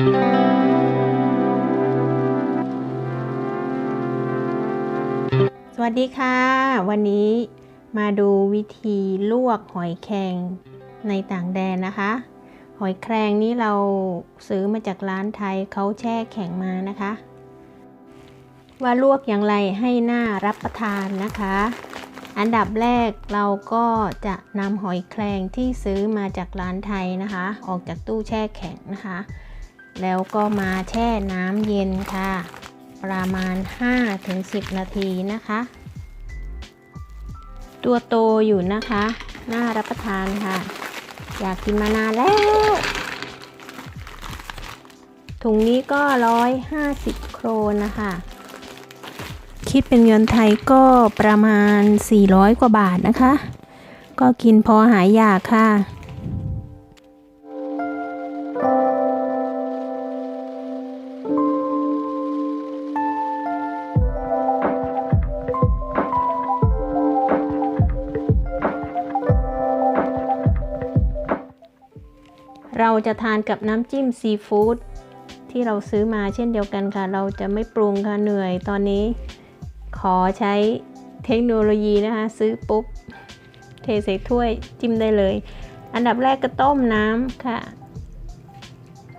สวัสดีค่ะ วันนี้มาดูวิธีลวกหอยแครงในต่างแดนนะคะ หอยแครงนี้เราซื้อมาจากร้านไทยเขาแช่แข็งมานะคะ ว่าลวกอย่างไรให้น่ารับประทานนะคะ อันดับแรกเราก็จะนำหอยแครงที่ซื้อมาจากร้านไทยนะคะ ออกจากตู้แช่แข็งนะคะ แล้วก็มาแช่น้ำเย็นค่ะ ประมาณ 5-10 นาทีนะคะ ตัวโตอยู่นะคะ น่ารับประทานค่ะ อยากกินมานานแล้ว ถุงนี้ก็ 150 โครนนะคะ คิดเป็นเงินไทยก็ประมาณ 400 กว่าบาทนะคะ ก็กินพอหายอยากค่ะ เราจะทานกับน้ำจิ้มซีฟู้ดที่เราซื้อมาเช่นเดียวกันค่ะ เราจะไม่ปรุงค่ะเหนื่อยตอนนี้ ขอใช้เทคโนโลยีนะคะ ซื้อปุ๊บ เทใส่ถ้วยจิ้มได้เลย อันดับแรกก็ต้มน้ำค่ะ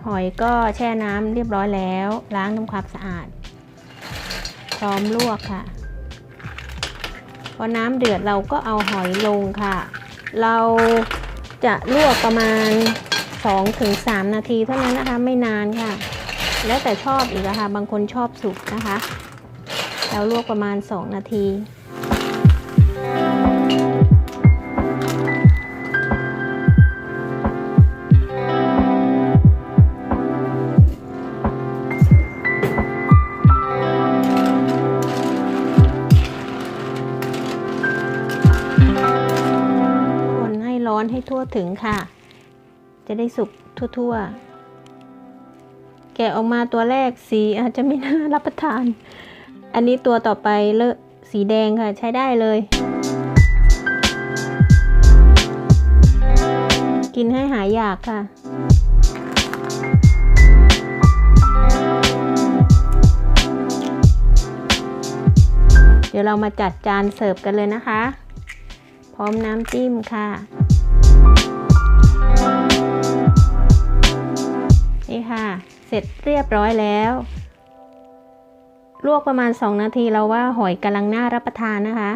หอยก็แช่น้ำเรียบร้อยแล้ว ล้างทำความสะอาด พร้อมลวกค่ะพอน้ำเดือดเราก็เอาหอยลงค่ะ เราจะลวกประมาณ 2-3 นาทีเท่านั้นนะคะไม่นานค่ะ แล้วแต่ชอบอีกอะค่ะบางคนชอบสุกนะคะเราลวกประมาณ 2 นาทีคนให้ร้อนให้ทั่วถึงค่ะ จะได้สุกทั่วๆ แกะออกมาตัวแรกสีอาจจะไม่น่ารับประทาน อันนี้ตัวต่อไปเลอะสีแดงค่ะใช้ได้เลย กินให้หายอยากค่ะเดี๋ยวเรามาจัดจานเสิร์ฟกันเลยนะคะ พร้อมน้ำจิ้มค่ะ สร็จเรียบร้อยแล้ว ลวกประมาณ 2 นาทีเราว่าหอยกำลังน่ารับประทานนะคะ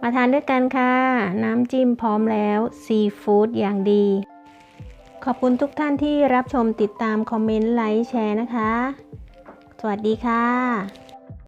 มาทานด้วยกันค่ะ น้ำจิ้มพร้อมแล้วซีฟู้ดอย่างดี ขอบคุณทุกท่านที่รับชมติดตามคอมเมนต์ไลค์แชร์นะคะ สวัสดีค่ะ